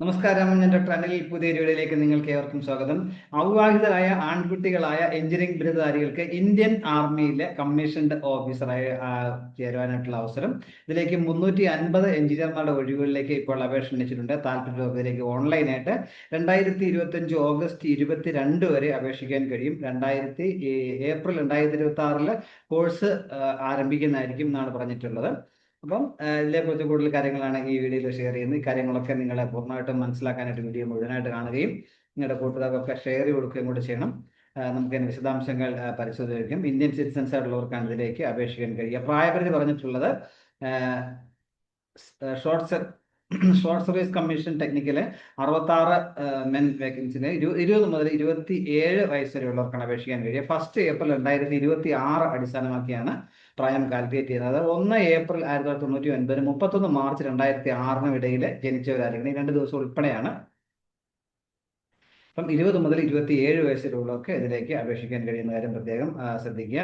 നമസ്കാരം. എന്റെ ഡോക്ടർ അനിൽ വീഡിയോയിലേക്ക് നിങ്ങൾക്ക് ഏവർക്കും സ്വാഗതം. അവിവാഹിതരായ ആൺകുട്ടികളായ എഞ്ചിനീയറിംഗ് ബിരുദധാരികൾക്ക് ഇന്ത്യൻ ആർമിയിലെ കമ്മീഷൻഡ് ഓഫീസറായി ചേരുവാനായിട്ടുള്ള അവസരം. ഇതിലേക്ക് മുന്നൂറ്റി അൻപത് എഞ്ചിനീയർമാരുടെ ഒഴിവുകളിലേക്ക് ഇപ്പോൾ അപേക്ഷ ക്ഷണിച്ചിട്ടുണ്ട്. താല്പര്യമുള്ളവരിലേക്ക് ഓൺലൈനായിട്ട് രണ്ടായിരത്തി ഇരുപത്തഞ്ച് ഓഗസ്റ്റ് ഇരുപത്തിരണ്ട് വരെ അപേക്ഷിക്കാൻ കഴിയും. രണ്ടായിരത്തി ഏപ്രിൽ രണ്ടായിരത്തി ഇരുപത്തി ആറിൽ കോഴ്സ് ആരംഭിക്കുന്നതായിരിക്കും എന്നാണ് പറഞ്ഞിട്ടുള്ളത്. അപ്പം ഇതിനെക്കുറിച്ച് കൂടുതൽ കാര്യങ്ങളാണ് ഈ വീഡിയോയിൽ ഷെയർ ചെയ്യുന്നത്. ഈ കാര്യങ്ങളൊക്കെ നിങ്ങളെ പൂർണമായിട്ടും മനസ്സിലാക്കാനായിട്ട് വീഡിയോ മുഴുവനായിട്ട് കാണുകയും നിങ്ങളുടെ കൂട്ടുകാർക്കൊക്കെ ഷെയർ കൊടുക്കുകയും കൂടെ ചെയ്യണം. നമുക്ക് വിശദാംശങ്ങൾ പരിശോധിക്കും. ഇന്ത്യൻ സിറ്റിസൻസ് ആയിട്ടുള്ളവർക്കാണ് ഇതിലേക്ക് അപേക്ഷിക്കാൻ കഴിയുക. പ്രായപരിധി പറഞ്ഞിട്ടുള്ളത് short short service commission technical അറുപത്തി ആറ് മെൻ വേക്കൻസിന് ഇരുപത് മുതൽ ഇരുപത്തി ഏഴ് വയസ്സ് വരെയുള്ളവർക്കാണ് അപേക്ഷിക്കാൻ കഴിയുക. ഫസ്റ്റ് ഏപ്രിൽ രണ്ടായിരത്തി ഇരുപത്തി ആറ് അടിസ്ഥാനമാക്കിയാണ് പ്രായം കാൽക്കുലേറ്റ് ചെയ്യുന്നത് ഒന്ന് ഏപ്രിൽ ആയിരത്തി തൊള്ളായിരത്തി തൊണ്ണൂറ്റി ഒൻപതിന് മുപ്പത്തൊന്ന് മാർച്ച് രണ്ടായിരത്തി ആറിനും ഇടയിൽ ജനിച്ചവരായിരിക്കണം. ഈ രണ്ട് ദിവസം ഉൾപ്പെടെയാണ്. അപ്പം ഇരുപത് മുതൽ ഇരുപത്തി ഏഴ് വയസ്സിലുള്ളവർക്ക് ഇതിലേക്ക് അപേക്ഷിക്കാൻ കഴിയുന്ന കാര്യം പ്രത്യേകം ശ്രദ്ധിക്കുക.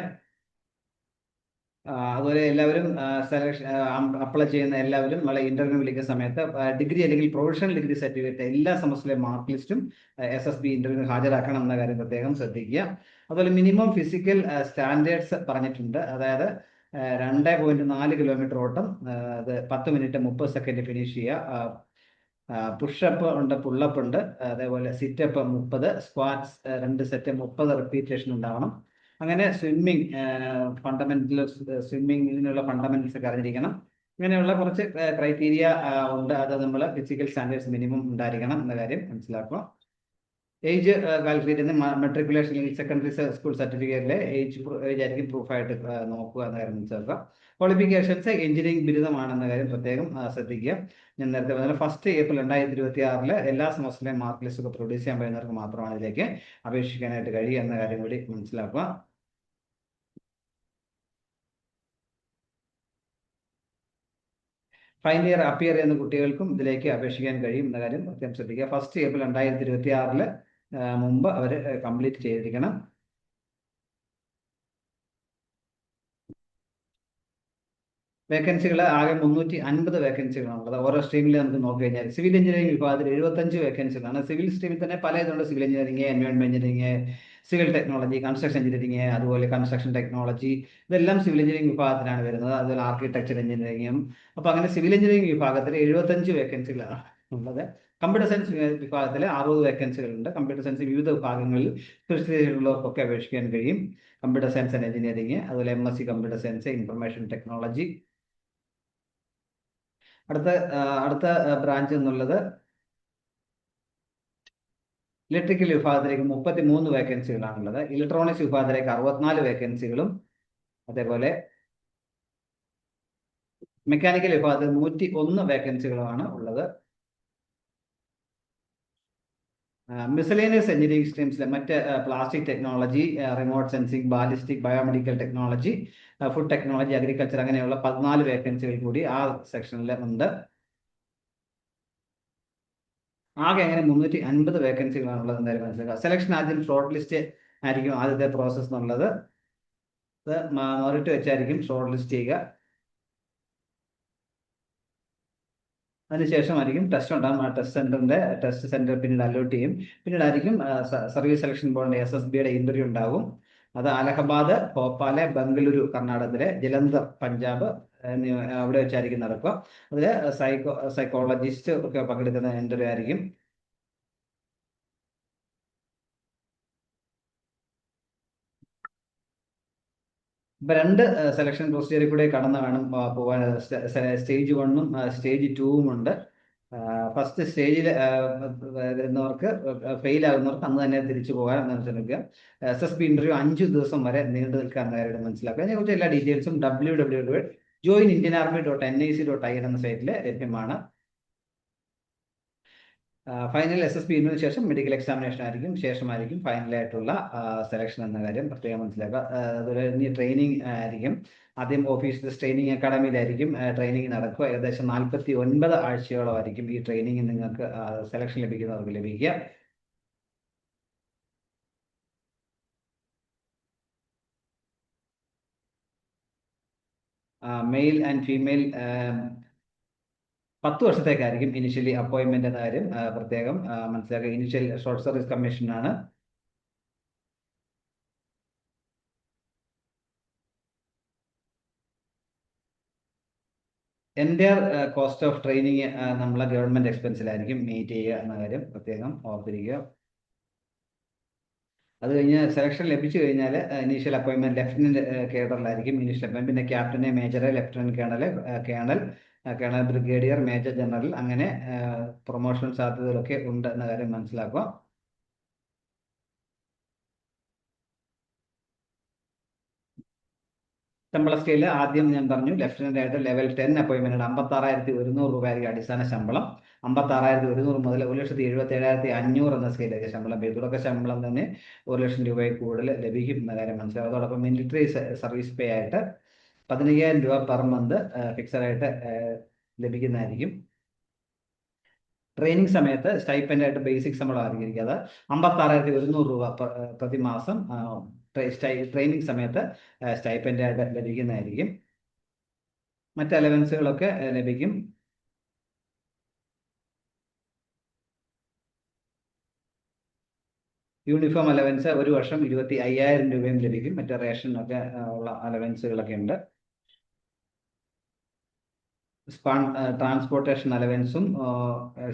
അതുപോലെ എല്ലാവരും സെലക്ഷൻ അപ്ലൈ ചെയ്യുന്ന എല്ലാവരും നമ്മളെ ഇന്റർവ്യൂ വിളിക്കുന്ന സമയത്ത് ഡിഗ്രി അല്ലെങ്കിൽ പ്രൊഫഷണൽ ഡിഗ്രി സർട്ടിഫിക്കറ്റ് എല്ലാ സെമസ്റ്ററിലെ മാർക്ക് ലിസ്റ്റും എസ് എസ് ബി ഇന്റർവ്യൂ ഹാജരാക്കണം എന്ന കാര്യം പ്രത്യേകം ശ്രദ്ധിക്കുക. അതുപോലെ മിനിമം ഫിസിക്കൽ സ്റ്റാൻഡേർഡ്സ് പറഞ്ഞിട്ടുണ്ട്. അതായത് രണ്ട് പോയിന്റ് നാല് കിലോമീറ്റർ ഓട്ടം അത് പത്ത് മിനിറ്റ് മുപ്പത് സെക്കൻഡ് ഫിനിഷ് ചെയ്യുക. പുഷപ്പ് ഉണ്ട് പുള്ളപ്പ് ഉണ്ട്. അതേപോലെ സിറ്റപ്പ് മുപ്പത് സ്ക്വാറ്റ്സ് രണ്ട് സെറ്റ് മുപ്പത് റിപ്പീറ്റേഷൻ ഉണ്ടാവണം. അങ്ങനെ സ്വിമ്മിങ് ഫണ്ടമെന്റൽ സ്വിമ്മിങ്ങിനുള്ള ഫണ്ടമെന്റൽസ് ഒക്കെ അറിഞ്ഞിരിക്കണം. ഇങ്ങനെയുള്ള കുറച്ച് ക്രൈറ്റീരിയ ഉണ്ട്. അത് നമ്മൾ ഫിസിക്കൽ സ്റ്റാൻഡേർഡ്സ് മിനിമം ഉണ്ടായിരിക്കണം എന്ന കാര്യം മനസ്സിലാക്കുക. ഏജ് കാൽക്കുലേറ്റ് ചെയ്യുന്ന മെട്രിക്കുലേഷൻ സെക്കൻഡറി സ്കൂൾ സർട്ടിഫിക്കറ്റിലെ ഏജ് ഏജ് ആയിരിക്കും പ്രൂഫായിട്ട് നോക്കുക എന്ന കാര്യം മനസ്സിലാക്കുക. ക്വാളിഫിക്കേഷൻസ് എഞ്ചിനീയറിംഗ് ബിരുദമാണെന്ന കാര്യം പ്രത്യേകം ശ്രദ്ധിക്കുക. ഞാൻ നേരത്തെ പറഞ്ഞ ഫസ്റ്റ് ഏപ്രിൽ രണ്ടായിരത്തി ഇരുപത്തി ആറിൽ എല്ലാ സെമസ്റ്ററിലെയും മാർക്ക് ലിസ്റ്റ് ഒക്കെ പ്രൊഡ്യൂസ് ചെയ്യാൻ പറ്റുന്നവർക്ക് മാത്രമാണ് ഇതിലേക്ക് അപേക്ഷിക്കാനായിട്ട് കഴിയുക എന്ന കാര്യം കൂടി മനസ്സിലാക്കുക. ഫൈനൽ ഇയർ അപ്പിയർ ചെയ്യുന്ന കുട്ടികൾക്കും ഇതിലേക്ക് അപേക്ഷിക്കാൻ കഴിയും എന്ന കാര്യം പ്രത്യേകം ശ്രദ്ധിക്കുക. ഫസ്റ്റ് ഏപ്രിൽ രണ്ടായിരത്തി ഇരുപത്തി ആറിൽ മുമ്പ് അവർ കംപ്ലീറ്റ് ചെയ്തിരിക്കണം. വേക്കൻസികൾ ആകെ മുന്നൂറ്റി അൻപത് വേക്കൻസികളാണുള്ളത് ഓരോ സ്ട്രീമിൽ നമുക്ക് നോക്കി കഴിഞ്ഞാൽ സിവിൽ എഞ്ചിനീയറിംഗ് വിഭാഗത്തിൽ എഴുപത്തഞ്ച് വേക്കൻസികളാണ് സിവിൽ സ്ട്രീമിൽ തന്നെ പല ഇതുണ്ട് civil engineering environment engineering civil technology construction engineering അതുപോലെ കൺസ്ട്രക്ഷൻ ടെക്നോളജി ഇതെല്ലാം സിവിൽ എഞ്ചിനീയറിംഗ് വിഭാഗത്തിലാണ് വരുന്നത്. അതുപോലെ ആർക്കിടെക്ചർ എഞ്ചിനീയറിംഗും. അപ്പൊ അങ്ങനെ സിവിൽ എഞ്ചിനീയറിംഗ് വിഭാഗത്തിൽ എഴുപത്തഞ്ച് വേക്കൻസികളാണ് ഉള്ളത്. കമ്പ്യൂട്ടർ സയൻസ് വിഭാഗത്തിൽ അറുപത് വേക്കൻസികളുണ്ട്. കമ്പ്യൂട്ടർ സയൻസ് വിവിധ വിഭാഗങ്ങളിൽ സ്പെഷ്യലൈസുള്ളവർക്കൊക്കെ അപേക്ഷിക്കാൻ കഴിയും. കമ്പ്യൂട്ടർ സയൻസ് ആൻഡ് എഞ്ചിനീയറിംഗ് അതുപോലെ M S C computer science information technology. അടുത്ത അടുത്ത ബ്രാഞ്ച് എന്നുള്ളത് ഇലക്ട്രിക്കൽ വിഭാഗത്തിലേക്ക് മുപ്പത്തി മൂന്ന് വേക്കൻസികളാണുള്ളത്. ഇലക്ട്രോണിക്സ് വിഭാഗത്തിലേക്ക് അറുപത്തിനാല് വേക്കൻസികളും അതേപോലെ മെക്കാനിക്കൽ വിഭാഗത്തിൽ നൂറ്റി ഒന്ന് വേക്കൻസികളുമാണ് ഉള്ളത്. മിസലേനിയസ് എഞ്ചിനീയറിംഗ് സ്ട്രീംസിലെ മറ്റ് plastic technology remote sensing ballistic biomedical technology food technology agriculture അങ്ങനെയുള്ള പതിനാല് വേക്കൻസികൾ കൂടി ആ സെക്ഷനിൽ ഉണ്ട്. ആകെ അങ്ങനെ മുന്നൂറ്റി അൻപത് വേക്കൻസികളാണുള്ളത് എന്തായാലും മനസ്സിലാക്കുക. സെലക്ഷൻ ആദ്യം ഷോർട്ട് ലിസ്റ്റ് ആയിരിക്കും ആദ്യത്തെ പ്രോസസ്സ് എന്നുള്ളത്. അത് മെറിറ്റ് വെച്ചായിരിക്കും ഷോർട്ട് ലിസ്റ്റ് ചെയ്യുക. അതിനുശേഷമായിരിക്കും ടെസ്റ്റ് ഉണ്ടാകും. ആ ടെസ്റ്റ് സെന്ററിന്റെ ടെസ്റ്റ് സെന്റർ പിന്നീട് അലോട്ട് ചെയ്യും. പിന്നീട് ആയിരിക്കും സർവീസ് സെലക്ഷൻ ബോർഡിന്റെ എസ് എസ് ബിയുടെ ഇന്റർവ്യൂ ഉണ്ടാകും. അത് അലഹബാദ് ഭോപ്പാൽ ബംഗളൂരു കർണാടകത്തിലെ ജലന്ധർ പഞ്ചാബ് അവിടെ വെച്ചായിരിക്കും നടക്കുക. അതിൽ സൈക്കോ സൈക്കോളജിസ്റ്റ് ഒക്കെ പങ്കെടുക്കുന്ന ഇന്റർവ്യൂ ആയിരിക്കും ഇപ്പൊ രണ്ട് സെലക്ഷൻ പ്രൊസീജിയറിൽ കൂടെ കടന്നു വേണം പോകാൻ സ്റ്റേജ് വണ്ണും സ്റ്റേജ് ടൂവും ഉണ്ട്. ഫസ്റ്റ് സ്റ്റേജിൽ വരുന്നവർക്ക് ഫെയിൽ ആകുന്നവർക്ക് അന്ന് തന്നെ തിരിച്ചു പോകാൻ ശ്രമിക്കുക എസ് എസ് പി ഇന്റർവ്യൂ അഞ്ച് ദിവസം വരെ നീണ്ടു നിൽക്കാൻ കാര്യം മനസ്സിലാക്കുക. അതിനെക്കുറിച്ച് എല്ലാ ഡീറ്റെയിൽസും W W W join Indian army dot N I C dot I N എന്ന സൈറ്റിൽ ലഭ്യമാണ്. ഫൈനൽ എസ് എസ് പി ഇതിനു ശേഷം മെഡിക്കൽ എക്സാമിനേഷൻ ആയിരിക്കും ശേഷമായിരിക്കും ഫൈനലായിട്ടുള്ള സെലക്ഷൻ എന്ന കാര്യം പ്രത്യേകം മനസ്സിലാക്കുക. അതുപോലെ ട്രെയിനിങ് ആയിരിക്കും. ആദ്യം ഓഫീസിൽ ട്രെയിനിങ് അക്കാഡമിയിലായിരിക്കും ട്രെയിനിങ് നടക്കുക. ഏകദേശം നാൽപ്പത്തി ഒൻപത് ആഴ്ചയോളം ആയിരിക്കും ഈ ട്രെയിനിങ് നിങ്ങൾക്ക് സെലക്ഷൻ ലഭിക്കുന്നവർക്ക് ലഭിക്കുക. മെയിൽ ആൻഡ് ഫീമെയിൽ പത്ത് വർഷത്തേക്കായിരിക്കും ഇനിഷ്യലി അപ്പോയിൻമെന്റ് എന്ന കാര്യം പ്രത്യേകം മനസ്സിലാക്കുക ഇനിഷ്യൽ ഷോർട്ട് സർവീസ് കമ്മീഷനാണ് എന്റെ കോസ്റ്റ് ഓഫ് ട്രെയിനിങ് നമ്മളെ ഗവൺമെന്റ് എക്സ്പെൻസിലായിരിക്കും മീറ്റ് ചെയ്യുക എന്ന കാര്യം പ്രത്യേകം ഓർത്തിരിക്കുക. അത് കഴിഞ്ഞ് സെലക്ഷൻ ലഭിച്ചു കഴിഞ്ഞാൽ ഇനീഷ്യൽ അപ്പോയിൻമെന്റ് ലെഫ്റ്റനന്റ് കേഡറിലായിരിക്കും. ഇനീഷ്യൽ അപ്പോയിൻമെന്റ് പിന്നെ ക്യാപ്റ്റനെ major lieutenant colonel colonel colonel brigadier major general അങ്ങനെ പ്രൊമോഷൻ സാധ്യതകളൊക്കെ ഉണ്ട് എന്ന കാര്യം മനസ്സിലാക്കുക. ശമ്പള സ്കെയിൽ ആദ്യം ഞാൻ പറഞ്ഞു ലെഫ്റ്റനന്റ് ആയിട്ട് ലെവൽ ടെൻ അപ്പോയിന്റ്മെന്റ് അമ്പത്തി ആറായിരത്തി ഒരുന്നൂറ് രൂപയായിരിക്കും അടിസ്ഥാന ശമ്പളം. അമ്പത്തി ആറായിരത്തി ഒരുന്നൂറ് മുതൽ ഒരു ലക്ഷത്തി എഴുപത്തി ഏഴായിരത്തി അഞ്ഞൂറ് എന്ന സ്കെയിലേക്ക് ശമ്പളം തുടക്ക ശമ്പളം തന്നെ ഒരു ലക്ഷം രൂപയിൽ കൂടുതൽ ലഭിക്കും എന്ന കാര്യം മനസ്സിലാവും അതോടൊപ്പം മിലിറ്ററി സർവീസ് പേ ആയിട്ട് പതിനയ്യായിരം രൂപ പെർ മന്ത് ഫിക്സഡ് ആയിട്ട് ലഭിക്കുന്നതായിരിക്കും. ട്രെയിനിങ് സമയത്ത് സ്റ്റൈപ്പൻഡ് ആയിട്ട് ബേസിക് ശമ്പളം ആയിരിക്കും അത് അമ്പത്തി ആറായിരത്തി ഒരുന്നൂറ് രൂപ പ്രതിമാസം ട്രെയിനിങ് സമയത്ത് സ്റ്റൈപ്പൻഡ് ആയിട്ട് ലഭിക്കുന്നതായിരിക്കും. മറ്റ് അലവൻസുകളൊക്കെ ലഭിക്കും. യൂണിഫോം അലവൻസ് ഒരു വർഷം ഇരുപത്തി അയ്യായിരം രൂപയും ലഭിക്കും. മറ്റ് റേഷനൊക്കെ ഉള്ള അലവൻസുകളൊക്കെ ഉണ്ട്. ട്രാൻസ്പോർട്ടേഷൻ അലവൻസും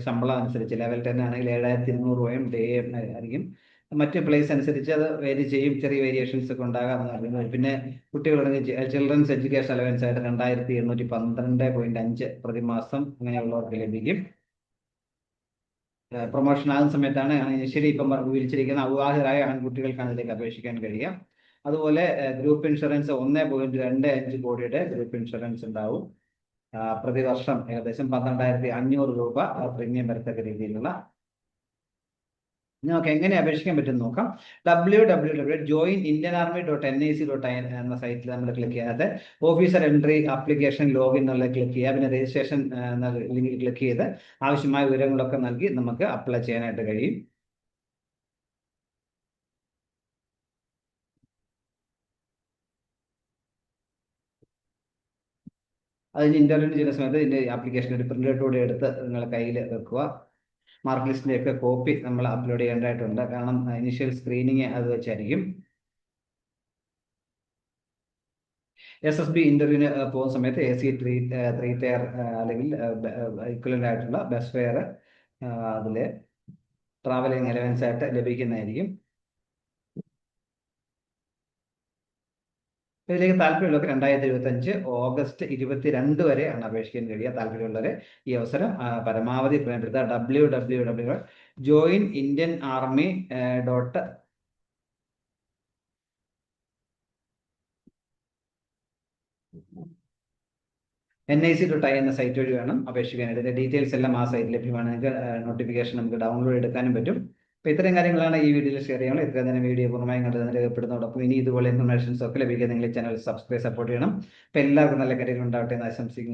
ശമ്പളം അനുസരിച്ച് ലെവൽ ടെൻ ആണെങ്കിൽ ഏഴായിരത്തി ഇരുന്നൂറ് രൂപയും ഡേ ആയിരിക്കും മറ്റ് പ്ലേസ് അനുസരിച്ച് അത് വേരി ചെയ്യും. ചെറിയ വേരിയേഷൻസ് ഒക്കെ ഉണ്ടാകാമെന്ന് പറയുന്നത്. പിന്നെ കുട്ടികളുടെ ചിൽഡ്രൻസ് എഡ്യൂക്കേഷൻ അലവൻസ് ആയിട്ട് രണ്ടായിരത്തി എണ്ണൂറ്റി പന്ത്രണ്ട് പോയിന്റ് അഞ്ച് പ്രതിമാസം അങ്ങനെയുള്ളവർക്ക് ലഭിക്കും. പ്രൊമോഷൻ ആകുന്ന സമയത്താണ് ഇനിഷ്യലി ഇപ്പം വിളിച്ചിരിക്കുന്ന അവിവാഹിതരായ ആൺകുട്ടികൾക്കാണ് ഇതിലേക്ക് അപേക്ഷിക്കാൻ കഴിയുക. അതുപോലെ ഗ്രൂപ്പ് ഇൻഷുറൻസ് ഒന്ന് പോയിന്റ് രണ്ട് അഞ്ച് കോടിയുടെ ഗ്രൂപ്പ് ഇൻഷുറൻസ് ഉണ്ടാവും. പ്രതിവർഷം ഏകദേശം പന്ത്രണ്ടായിരത്തി അഞ്ഞൂറ് രൂപ പ്രീമിയം വരത്തക്ക രീതിയിലുള്ള നമുക്ക് എങ്ങനെ അപേക്ഷിക്കാൻ പറ്റും നോക്കാം. W W W join Indian army dot N I C dot I എന്ന സൈറ്റിൽ നമ്മൾ ക്ലിക്ക് ചെയ്യാതെ ഓഫീസർ എൻട്രി ആപ്ലിക്കേഷൻ ലോഗിൻ എന്നുള്ള ക്ലിക്ക് ചെയ്യുക പിന്നെ രജിസ്ട്രേഷൻ എന്ന ലിങ്കിൽ ക്ലിക്ക് ചെയ്ത് ആവശ്യമായ വിവരങ്ങളൊക്കെ നൽകി നമുക്ക് അപ്ലൈ ചെയ്യാനായിട്ട് കഴിയും. അതിന് ഇന്റർവ്യൂ ചെയ്യുന്ന സമയത്ത് ഇതിന്റെ ആപ്ലിക്കേഷൻ ഒരു കൂടി എടുത്ത് നിങ്ങൾ കയ്യിൽ വെക്കുക. മാർക്ക് ലിസ്റ്റിന്റെ ഒക്കെ കോപ്പി നമ്മൾ അപ്ലോഡ് ചെയ്യേണ്ടതായിട്ടുണ്ട്. കാരണം ഇനിഷ്യൽ സ്ക്രീനിങ് അത് വെച്ചായിരിക്കും. എസ് എസ് ബി ഇന്റർവ്യൂവിന് പോകുന്ന സമയത്ത് A C three three tier അല്ലെങ്കിൽ ഇക്വലന്റ് ആയിട്ടുള്ള ബസ് ഫെയർ അതിൽ ട്രാവലിംഗ് അലവൻസ് ആയിട്ട് ലഭിക്കുന്നതായിരിക്കും അപ്പൊ ഇതിലേക്ക് താല്പര്യമുള്ളവർക്ക് രണ്ടായിരത്തി ഇരുപത്തി അഞ്ച് ഓഗസ്റ്റ് ഇരുപത്തിരണ്ട് വരെയാണ് അപേക്ഷിക്കാൻ കഴിയുക. താല്പര്യമുള്ളവരെ ഈ അവസരം പരമാവധി പ്രയോജനപ്പെടുത്തുക. W W W join Indian army dot N I C dot I എന്ന സൈറ്റ് വഴി വേണം അപേക്ഷിക്കാനായിട്ട്. ഇതിന്റെ ഡീറ്റെയിൽസ് എല്ലാം ആ സൈറ്റ് ലഭ്യമാണ്. നിങ്ങൾക്ക് നോട്ടിഫിക്കേഷൻ നമുക്ക് ഡൗൺലോഡ് എടുക്കാനും പറ്റും. അപ്പോൾ ഇത്തരം കാര്യങ്ങളാണ് ഈ വീഡിയോയിൽ ഷെയർ ചെയ്യുന്നത് ഇത്രയും തന്നെ വീഡിയോ പൂർണമായും കണ്ടതിന് രേഖപ്പെടുന്നതോടൊപ്പം ഇനി ഇതുപോലെ ഇൻഫർമേഷൻസ് ഒക്കെ ലഭിക്കാൻ നിങ്ങൾ ഈ ചാനൽ സബ്സ്ക്രൈബ് സപ്പോർട്ട് ചെയ്യണം. അപ്പോൾ എല്ലാവർക്കും നല്ല കരിയർ ഉണ്ടാവട്ടെ എന്ന് ആശംസിക്കുന്നു.